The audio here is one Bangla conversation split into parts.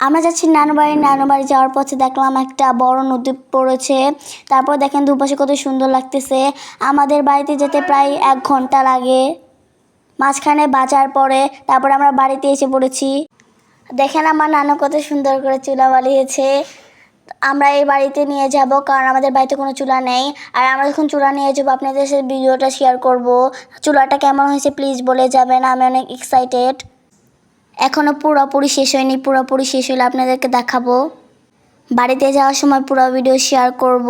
আমরা যাচ্ছি নানু বাড়ি নানু যাওয়ার পথে দেখলাম একটা বড় নদী পড়েছে। তারপর দেখেন দুপাশে কত সুন্দর লাগতেছে। আমাদের বাড়িতে যেতে প্রায় এক ঘণ্টা লাগে। মাঝখানে বাজার পরে তারপর আমরা বাড়িতে এসে পড়েছি। দেখেন আমার নানু কত সুন্দর করে চুলা বানিয়েছে। আমরা এই বাড়িতে নিয়ে যাব, কারণ আমাদের বাড়িতে কোনো চুলা নেই। আর আমরা যখন চুলা নিয়ে যাব, আপনাদের সাথে ভিডিওটা শেয়ার করব। চুলাটা কেমন হয়েছে প্লিজ বলে যাবেন। আমি অনেক এক্সাইটেড এখনও পুরোপুরি শেষ হয়নি, পুরোপুরি শেষ হলে আপনাদেরকে দেখাবো। বাড়িতে যাওয়ার সময় পুরো ভিডিও শেয়ার করব।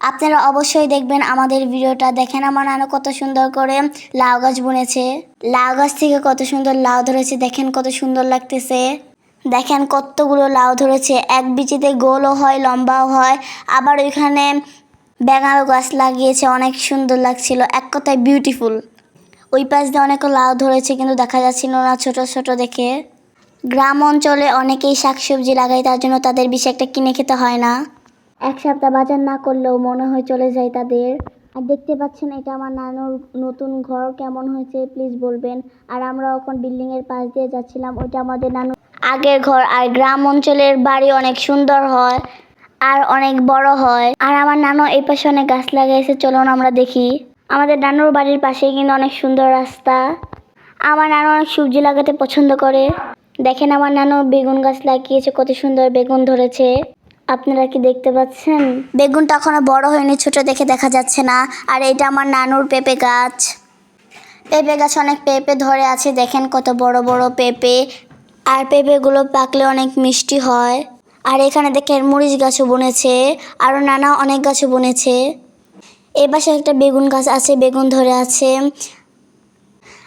আপনারা অবশ্যই দেখবেন আমাদের ভিডিওটা। দেখেন আমার নানা কত সুন্দর করে লাউ গাছ বুনেছে। লাউ গাছ থেকে কত সুন্দর লাউ ধরেছে। দেখেন কত সুন্দর লাগতেছে। দেখেন কতগুলো লাউ ধরেছে। এক বিচিতে গোলও হয়, লম্বাও হয়। আবার ওইখানে বেঙালো গাছ লাগিয়েছে। অনেক সুন্দর লাগছিল। এক কথায় বিউটিফুল ওই পাশ দিয়ে অনেক লাউ ধরেছে, কিন্তু দেখা যাচ্ছিল না ছোট ছোট দেখে। গ্রাম অঞ্চলে অনেকেই শাকসবজি লাগায়, তার জন্য তাদের বেশি একটা কিনে খেতে হয় না। এক সপ্তাহ বাজার না করলেও মনে হয় চলে যায় তাদের। আর দেখতে পাচ্ছেন, এটা আমার নানুর নতুন ঘর, কেমন হয়েছে প্লিজ বলবেন। আর আমরা এখন বিল্ডিং এর পাশ দিয়ে যাচ্ছিলাম, ওইটা আমাদের নানু আগের ঘর। আর গ্রাম অঞ্চলের বাড়ি অনেক সুন্দর হয়, আর অনেক বড় হয়। আর আমার নানু এই পাশে অনেক গাছ লাগাইছে, চলুন আমরা দেখি। আমাদের নানুর বাড়ির পাশেই কিন্তু অনেক সুন্দর রাস্তা। আমার নানু অনেক সবজি লাগাতে পছন্দ করে। দেখেন আমার নানু বেগুন গাছ লাগিয়েছে, কত সুন্দর বেগুন ধরেছে। আপনারা কি দেখতে পাচ্ছেন? বেগুনটা এখনও বড় হয়নি, ছোট দেখে দেখা যাচ্ছে না। আর এটা আমার নানুর পেঁপে গাছ। পেঁপে গাছ অনেক পেঁপে ধরে আছে, দেখেন কত বড় বড় পেঁপে। আর পেঁপেগুলো পাকলে অনেক মিষ্টি হয়। আর এখানে দেখেন মরিচ গাছও বুনেছে আরও নানা অনেক গাছও বুনেছে। এই পাশে একটা বেগুন গাছ আছে, বেগুন ধরে আছে।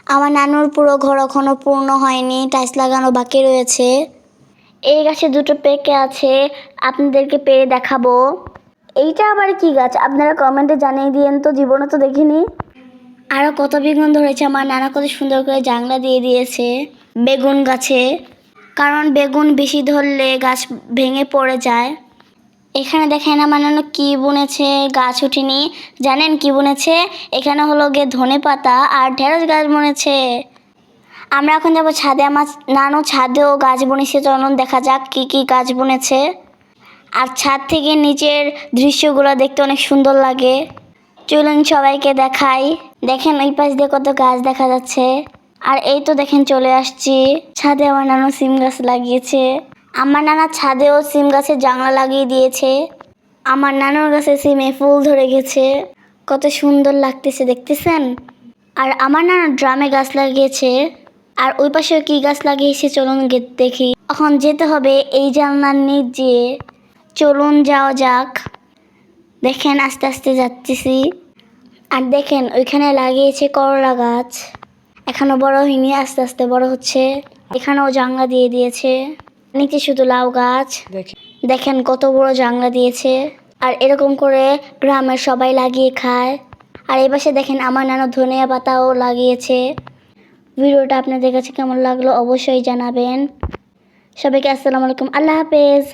আমার নানুর পুরো ঘর এখনও পূর্ণ হয়নি, টাইলস লাগানো বাকি রয়েছে। এই গাছে দুটো পেকে আছে, আপনাদেরকে পেরে দেখাবো। এইটা আবার কি গাছ? আপনারা কমেন্টে জানিয়ে দিয়েন তো জীবনে তো দেখিনি। আরও কত বেগুন ধরেছে, আমার নানা কত সুন্দর করে জাংলা দিয়ে দিয়েছে বেগুন গাছে। কারণ বেগুন বেশি ধরলে গাছ ভেঙে পড়ে যায়। এখানে দেখেন আমার নানু কি বুনেছে গাছ উঠিনি। জানেন কি বুনেছে? এখানে হলো গিয়ে ধনে পাতা আর ঢেঁড়স গাছ বুনেছে। আমরা এখন যাব ছাদে। আমার নানু ছাদেও গাছ বুনেছে। চলুন দেখা যাক কি কি গাছ বুনেছে। আর ছাদ থেকে নিচের দৃশ্যগুলো দেখতে অনেক সুন্দর লাগে। চলুন সবাইকে দেখাই। দেখেন ওই পাশ দিয়ে কত গাছ দেখা যাচ্ছে। আর এই তো দেখেন চলে আসছি। ছাদে আমার নানু সিম গাছ লাগিয়েছে। আমার নানা ছাদেও সিম গাছের জানলা লাগিয়ে দিয়েছে। আমার নানার গাছে সিমে ফুল ধরে গেছে। কত সুন্দর লাগতেছে, দেখতেছেন? আর আমার নানা ড্রামে গাছ লাগিয়েছে। আর ওই পাশেও কি গাছ লাগিয়েছে, চলুন দেখি। এখন যেতে হবে এই জানলার নিচ। দিয়ে চলুন যাওয়া যাক। দেখেন, আস্তে আস্তে যাচ্ছি আর দেখেন, ওইখানে লাগিয়েছে করলা গাছ। এখনও বড় হয়নি, আস্তে আস্তে বড় হচ্ছে। এখানেও জাংলা দিয়ে দিয়েছে। নিচে শুধু লাউ গাছ। দেখেন কত বড় জাংলা দিয়েছে। আর এরকম করে গ্রামের সবাই লাগিয়ে খায়। আর এই পাশে দেখেন আমার নানা ধনিয়া পাতাও লাগিয়েছে। ভিডিওটা আপনাদের কাছে কেমন লাগল অবশ্যই জানাবেন। সবাইকে আসসালামু আলাইকুম। আল্লাহ হাফেজ।